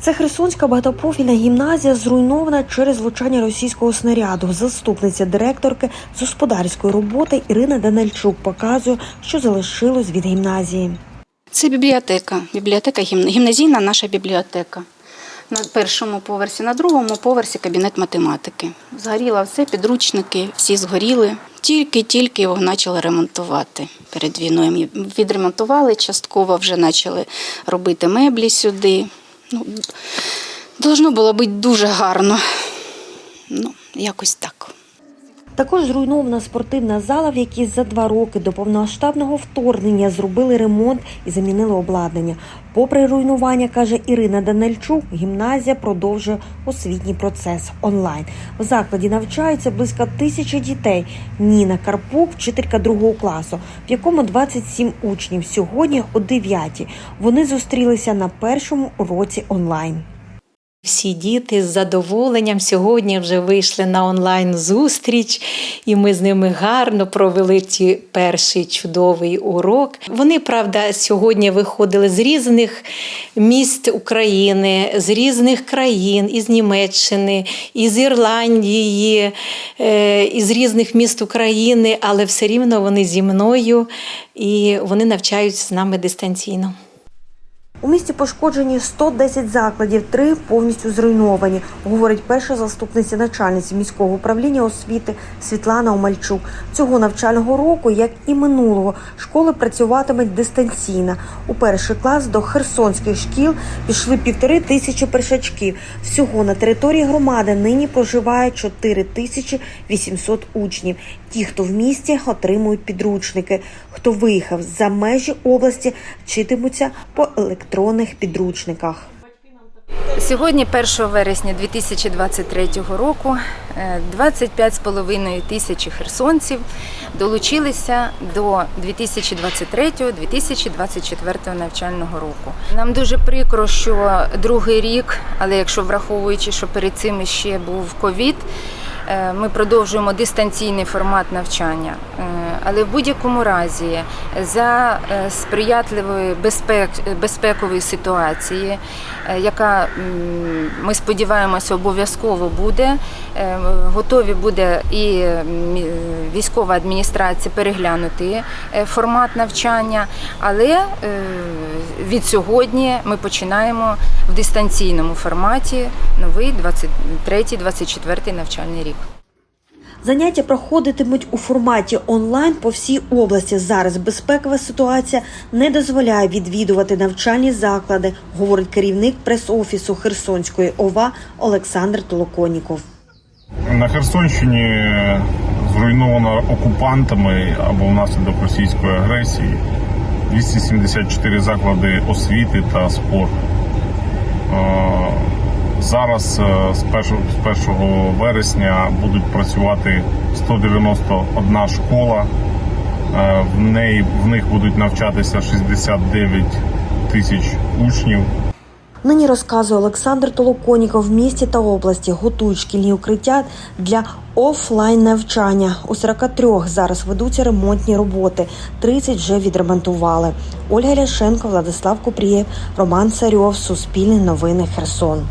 Це Херсонська багатопрофільна гімназія, зруйнована через влучання російського снаряду. Заступниця директорки з господарської роботи Ірина Данильчук показує, що залишилось від гімназії. Це бібліотека. Бібліотека гімназійна наша бібліотека. На першому поверсі, на другому поверсі кабінет математики. Згоріло все, підручники, всі згоріли. Тільки-тільки його почали ремонтувати перед війною. Відремонтували, частково вже почали робити меблі сюди. Ну, должно було бути дуже гарно. Ну, якось так. Також зруйнована спортивна зала, в якій за два роки до повномасштабного вторгнення зробили ремонт і замінили обладнання. Попри руйнування, каже Ірина Данильчук, гімназія продовжує освітній процес онлайн. В закладі навчаються близько тисячі дітей. Ніна Карпук, вчителька другого класу, в якому 27 учнів. Сьогодні о 9. Вони зустрілися на першому уроці онлайн. Всі діти з задоволенням сьогодні вже вийшли на онлайн зустріч, і ми з ними гарно провели ці перший чудовий урок. Вони, правда, сьогодні виходили з різних міст України, з різних країн, із Німеччини, із Ірландії, е, із різних міст України, але все рівно вони зі мною і вони навчаються з нами дистанційно. У місті пошкоджені 110 закладів, три повністю зруйновані, говорить перша заступниця начальниці міського управління освіти Світлана Омальчук. Цього навчального року, як і минулого, школи працюватимуть дистанційно. У перший клас до херсонських шкіл пішли півтори тисячі першачків. Всього на території громади нині проживає 4 тисячі 800 учнів. Ті, хто в місті, отримують підручники. Хто виїхав за межі області, вчитимуться по електронних підручниках. Сьогодні, 1 вересня 2023 року, е, 25,5 тисячі херсонців долучилися до 2023-2024 навчального року. Нам дуже прикро, що другий рік, але якщо враховуючи, що перед цим ще був ковід, е, ми продовжуємо дистанційний формат навчання. Е, Але в будь-якому разі за е, сприятливої безпек, безпекової ситуації, е, яка ми сподіваємося обов'язково буде, е, готові буде і військова адміністрація переглянути е, формат навчання. Але е, від сьогодні ми починаємо в дистанційному форматі новий 23-24 навчальний рік. Заняття проходитимуть у форматі онлайн по всій області. Зараз безпекова ситуація не дозволяє відвідувати навчальні заклади, говорить керівник прес-офісу Херсонської ОВА Олександр Толоконіков. На Херсонщині зруйновано окупантами або внаслідок російської агресії 274 заклади освіти та спорту. Зараз е, з 1, вересня будуть працювати 191 школа. Е, В неї в них будуть навчатися 69 тисяч учнів. Нині розказує Олександр Толоконіков в місті та області готують шкільні укриття для офлайн навчання. У 43 зараз ведуться ремонтні роботи. 30 вже відремонтували. Ольга Ляшенко, Владислав Купрієв, Роман Царьов, Суспільне новини, Херсон.